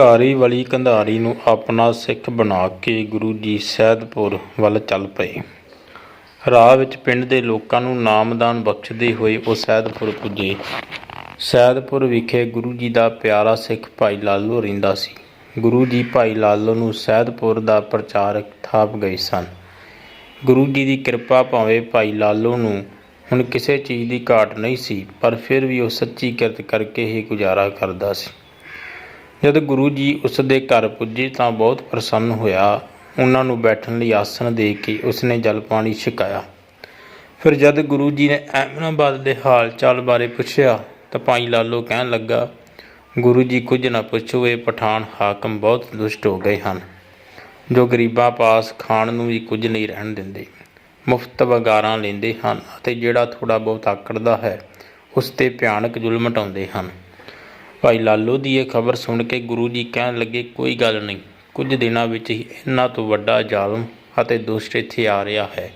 ਘਾਰੀ ਵਾਲੀ ਕੰਧਾਰੀ ਨੂੰ ਆਪਣਾ ਸਿੱਖ ਬਣਾ ਕੇ ਗੁਰੂ ਜੀ ਸੈਦਪੁਰ ਵੱਲ ਚੱਲ ਪਏ। ਰਾਹ ਵਿੱਚ ਪਿੰਡ ਦੇ ਲੋਕਾਂ ਨੂੰ ਨਾਮਦਾਨ ਬਖਸ਼ਦੇ ਹੋਏ ਉਹ ਸੈਦਪੁਰ ਪੁੱਜੇ। ਸੈਦਪੁਰ ਵਿਖੇ ਗੁਰੂ ਜੀ ਦਾ ਪਿਆਰਾ ਸਿੱਖ ਭਾਈ ਲਾਲੋ ਰਹਿੰਦਾ ਸੀ। ਗੁਰੂ ਜੀ ਭਾਈ ਲਾਲੋ ਨੂੰ ਸੈਦਪੁਰ ਦਾ ਪ੍ਰਚਾਰਕ ਥਾਪ ਗਏ ਸਨ। ਗੁਰੂ ਜੀ ਦੀ ਕਿਰਪਾ ਭਾਵੇਂ ਭਾਈ ਲਾਲੋ ਨੂੰ ਹੁਣ ਕਿਸੇ ਚੀਜ਼ ਦੀ ਘਾਟ ਨਹੀਂ ਸੀ, ਪਰ ਫਿਰ ਵੀ ਉਹ ਸੱਚੀ ਕਿਰਤ ਕਰਕੇ ਹੀ ਗੁਜ਼ਾਰਾ ਕਰਦਾ ਸੀ। ਜਦ ਗੁਰੂ ਜੀ ਉਸ ਦੇ ਘਰ ਪੁੱਜੇ ਤਾਂ ਬਹੁਤ ਪ੍ਰਸੰਨ ਹੋਇਆ। ਉਹਨਾਂ ਨੂੰ ਬੈਠਣ ਲਈ ਆਸਣ ਦੇ ਕੇ ਉਸਨੇ ਜਲ ਪਾਣੀ ਛਕਾਇਆ। ਫਿਰ ਜਦ ਗੁਰੂ ਜੀ ਨੇ ਐਮਨਾਬਾਦ ਦੇ ਹਾਲ ਚਾਲ ਬਾਰੇ ਪੁੱਛਿਆ ਤਾਂ ਭਾਈ ਲਾਲੋ ਕਹਿਣ ਲੱਗਾ, ਗੁਰੂ ਜੀ, ਕੁਝ ਨਾ ਪੁੱਛੋ, ਇਹ ਪਠਾਨ ਹਾਕਮ ਬਹੁਤ ਦੁਸ਼ਟ ਹੋ ਗਏ ਹਨ। ਜੋ ਗਰੀਬਾਂ ਪਾਸ ਖਾਣ ਨੂੰ ਵੀ ਕੁਝ ਨਹੀਂ ਰਹਿਣ ਦਿੰਦੇ, ਮੁਫਤ ਵਗਾਰਾਂ ਲੈਂਦੇ ਹਨ ਅਤੇ ਜਿਹੜਾ ਥੋੜਾ ਬਹੁਤ ਆਕੜਦਾ ਹੈ, ਉਸ ਤੇ ਭਿਆਨਕ ਜ਼ੁਲਮ ਢਾਉਂਦੇ ਹਨ। ਭਾਈ ਲਾਲੋ ਦੀ ਇਹ ਖਬਰ ਸੁਣ ਕੇ ਗੁਰੂ ਜੀ ਕਹਿਣ ਲੱਗੇ, ਕੋਈ ਗੱਲ ਨਹੀਂ, ਕੁਝ ਦਿਨਾਂ ਵਿੱਚ ਹੀ ਇਹਨਾਂ ਤੋਂ ਵੱਡਾ ਜ਼ਾਲਮ ਅਤੇ ਦੁਸ਼ਟ ਇੱਥੇ ਆ ਰਿਹਾ ਹੈ,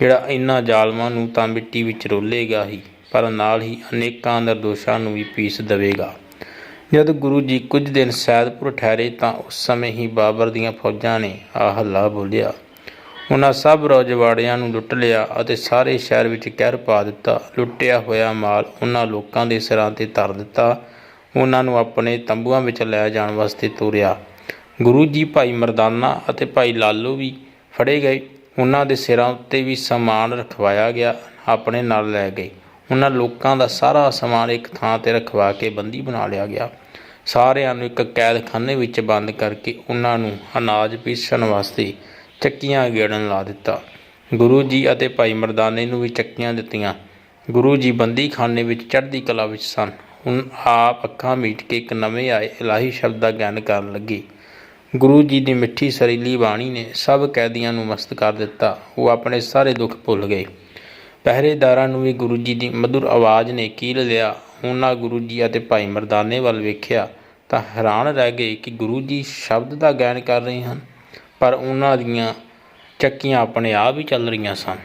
ਜਿਹੜਾ ਇਹਨਾਂ ਜ਼ਾਲਮਾਂ ਨੂੰ ਤਾਂ ਮਿੱਟੀ ਵਿੱਚ ਰੋਲੇਗਾ ਹੀ, ਪਰ ਨਾਲ ਹੀ ਅਨੇਕਾਂ ਨਿਰਦੋਸ਼ਾਂ ਨੂੰ ਵੀ ਪੀਸ ਦੇਵੇਗਾ। ਜਦ ਗੁਰੂ ਜੀ ਕੁਝ ਦਿਨ ਸੈਦਪੁਰ ਠਹਿਰੇ ਤਾਂ ਉਸ ਸਮੇਂ ਹੀ ਬਾਬਰ ਦੀਆਂ ਫੌਜਾਂ ਨੇ ਆਹ ਹੱਲਾ ਬੋਲਿਆ। ਉਹਨਾਂ ਸਭ ਰੋਜਵਾੜਿਆਂ ਨੂੰ ਲੁੱਟ ਲਿਆ ਅਤੇ ਸਾਰੇ ਸ਼ਹਿਰ ਵਿੱਚ ਕਹਿਰ ਪਾ ਦਿੱਤਾ। ਲੁੱਟਿਆ ਹੋਇਆ ਮਾਲ ਉਹਨਾਂ ਲੋਕਾਂ ਦੇ ਸਿਰਾਂ ਤੇ ਧਰ ਦਿੱਤਾ ਉਹਨਾਂ ਨੂੰ ਆਪਣੇ ਤੰਬੂਆਂ ਵਿੱਚ ਲੈ ਜਾਣ ਵਾਸਤੇ ਤੋਰਿਆ। ਗੁਰੂ ਜੀ ਭਾਈ ਮਰਦਾਨਾ ਅਤੇ ਭਾਈ ਲਾਲੂ ਵੀ ਫੜੇ ਗਏ। ਉਹਨਾਂ ਦੇ ਸਿਰਾਂ ਉੱਤੇ ਵੀ ਸਮਾਨ ਰਖਵਾਇਆ ਗਿਆ, ਆਪਣੇ ਨਾਲ ਲੈ ਗਏ। ਉਹਨਾਂ ਲੋਕਾਂ ਦਾ ਸਾਰਾ ਸਮਾਨ ਇੱਕ ਥਾਂ ਤੇ ਰਖਵਾ ਕੇ ਬੰਦੀ ਬਣਾ ਲਿਆ ਗਿਆ। ਸਾਰਿਆਂ ਨੂੰ ਇੱਕ ਕੈਦਖਾਨੇ ਵਿੱਚ ਬੰਦ ਕਰਕੇ ਉਹਨਾਂ ਨੂੰ ਅਨਾਜ ਪੀਸਣ ਵਾਸਤੇ ਚੱਕੀਆਂ ਗੇੜਨ ਲਾ ਦਿੱਤਾ। ਗੁਰੂ ਜੀ ਅਤੇ ਭਾਈ ਮਰਦਾਨੇ ਨੂੰ ਵੀ ਚੱਕੀਆਂ ਦਿੱਤੀਆਂ। ਗੁਰੂ ਜੀ ਬੰਦੀਖਾਨੇ ਵਿੱਚ ਚੜ੍ਹਦੀ ਕਲਾ ਵਿੱਚ ਸਨ। ਹੁਣ ਆਪ ਅੱਖਾਂ ਮੀਟ ਕੇ ਇੱਕ ਨਵੇਂ ਆਏ ਇਲਾਹੀ ਸ਼ਬਦ ਦਾ ਗਿਆਨ ਕਰਨ ਲੱਗੀ। ਗੁਰੂ ਜੀ ਦੀ ਮਿੱਠੀ ਸਰੀਲੀ ਬਾਣੀ ਨੇ ਸਭ ਕੈਦੀਆਂ ਨੂੰ ਮਸਤ ਕਰ ਦਿੱਤਾ। ਉਹ ਆਪਣੇ ਸਾਰੇ ਦੁੱਖ ਭੁੱਲ ਗਏ। ਪਹਿਰੇਦਾਰਾਂ ਨੂੰ ਵੀ ਗੁਰੂ ਜੀ ਦੀ ਮధుਰ ਆਵਾਜ਼ ਨੇ ਕੀਲ ਲਿਆ। ਉਹਨਾਂ ਗੁਰੂ ਜੀ ਅਤੇ ਭਾਈ ਮਰਦਾਨੇ ਵੱਲ ਵੇਖਿਆ ਤਾਂ ਹੈਰਾਨ ਰਹਿ ਗਏ ਕਿ ਗੁਰੂ ਜੀ ਸ਼ਬਦ ਦਾ ਗਾਇਨ ਕਰ ਰਹੇ ਹਨ, ਪਰ ਉਹਨਾਂ ਦੀਆਂ ਚੱਕੀਆਂ ਆਪਣੇ ਆਪ ਹੀ ਚੱਲ ਰਹੀਆਂ ਸਨ।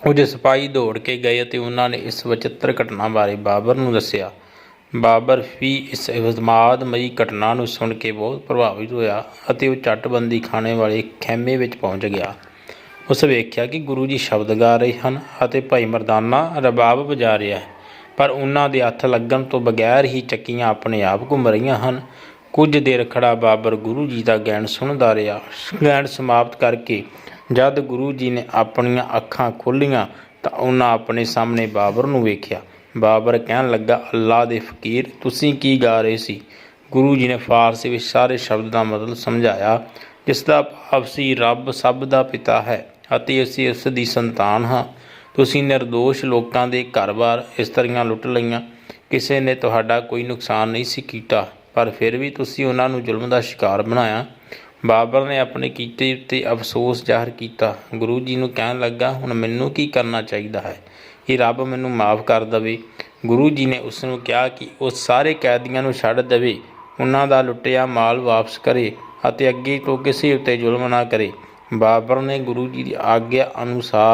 ਕੁਝ ਸਿਪਾਹੀ ਦੌੜ ਕੇ ਗਏ ਅਤੇ ਉਹਨਾਂ ਨੇ ਇਸ ਵਚਿੱਤਰ ਘਟਨਾ ਬਾਰੇ ਬਾਬਰ ਨੂੰ ਦੱਸਿਆ ਬਾਬਰ ਵੀ ਇਸ ਵਿਸਮਾਦਮਈ ਘਟਨਾ ਨੂੰ ਸੁਣ ਕੇ ਬਹੁਤ ਪ੍ਰਭਾਵਿਤ ਹੋਇਆ ਅਤੇ ਉਹ ਝੱਟਬੰਦੀ ਖਾਣੇ ਵਾਲੇ ਖੈਮੇ ਵਿੱਚ ਪਹੁੰਚ ਗਿਆ। ਉਸ ਵੇਖਿਆ ਕਿ ਗੁਰੂ ਜੀ ਸ਼ਬਦ ਗਾ ਰਹੇ ਹਨ ਅਤੇ ਭਾਈ ਮਰਦਾਨਾ ਰਬਾਬ ਵਜਾ ਰਿਹਾ ਹੈ, ਪਰ ਉਹਨਾਂ ਦੇ ਹੱਥ ਲੱਗਣ ਤੋਂ ਬਗੈਰ ਹੀ ਚੱਕੀਆਂ ਆਪਣੇ ਆਪ ਘੁੰਮ ਰਹੀਆਂ ਹਨ। ਕੁਝ ਦੇਰ ਖੜਾ ਬਾਬਰ ਗੁਰੂ ਜੀ ਦਾ ਗਿਆਨ ਸੁਣਦਾ ਰਿਹਾ। ਗਿਆਨ ਸਮਾਪਤ ਕਰਕੇ ਜਦ ਗੁਰੂ ਜੀ ਨੇ ਆਪਣੀਆਂ ਅੱਖਾਂ ਖੋਲੀਆਂ ਤਾਂ ਉਹਨਾਂ ਆਪਣੇ ਸਾਹਮਣੇ ਬਾਬਰ ਨੂੰ ਵੇਖਿਆ। ਬਾਬਰ ਕਹਿਣ ਲੱਗਾ ਅੱਲਾ ਦੇ ਫਕੀਰ, ਤੁਸੀਂ ਕੀ ਗਾ ਰਹੇ ਸੀ? ਗੁਰੂ ਜੀ ਨੇ ਫਾਰਸੀ ਵਿੱਚ ਸਾਰੇ ਸ਼ਬਦ ਦਾ ਮਤਲਬ ਸਮਝਾਇਆ, ਜਿਸ ਦਾ ਭਾਵ ਸੀ, ਰੱਬ ਸਭ ਦਾ ਪਿਤਾ ਹੈ ਅਤੇ ਅਸੀਂ ਉਸ ਦੀ ਸੰਤਾਨ ਹਾਂ। ਤੁਸੀਂ ਨਿਰਦੋਸ਼ ਲੋਕਾਂ ਦੇ ਘਰ-ਬਾਰ ਇਸਤਰੀਆਂ ਲੁੱਟ ਲਈਆਂ। ਕਿਸੇ ਨੇ ਤੁਹਾਡਾ ਕੋਈ ਨੁਕਸਾਨ ਨਹੀਂ ਸੀ ਕੀਤਾ, ਪਰ ਫਿਰ ਵੀ ਤੁਸੀਂ ਉਹਨਾਂ ਨੂੰ ਜ਼ੁਲਮ ਦਾ ਸ਼ਿਕਾਰ ਬਣਾਇਆ। ਬਾਬਰ ਨੇ ਆਪਣੇ ਕੀਤੇ ਉੱਤੇ ਅਫਸੋਸ ਜ਼ਾਹਰ ਕੀਤਾ। ਗੁਰੂ ਜੀ ਨੂੰ ਕਹਿਣ ਲੱਗਾ, ਹੁਣ ਮੈਨੂੰ ਕੀ ਕਰਨਾ ਚਾਹੀਦਾ ਹੈ? ਕਿ ਰੱਬ ਮੈਨੂੰ ਮਾਫ ਕਰ ਦੇਵੇ। ਗੁਰੂ ਜੀ ਨੇ ਉਸ ਨੂੰ ਕਿਹਾ ਕਿ ਉਹ ਸਾਰੇ ਕੈਦੀਆਂ ਨੂੰ ਛੱਡ ਦੇਵੇ। ਉਹਨਾਂ ਦਾ ਲੁੱਟਿਆ ਮਾਲ ਵਾਪਸ ਕਰੇ ਅਤੇ ਅੱਗੇ ਤੋਂ ਕਿਸੇ ਉੱਤੇ ਜ਼ੁਲਮ ਨਾ ਕਰੇ। ਬਾਬਰ ਨੇ ਗੁਰੂ ਜੀ ਦੀ ਆਗਿਆ ਅਨੁਸਾਰ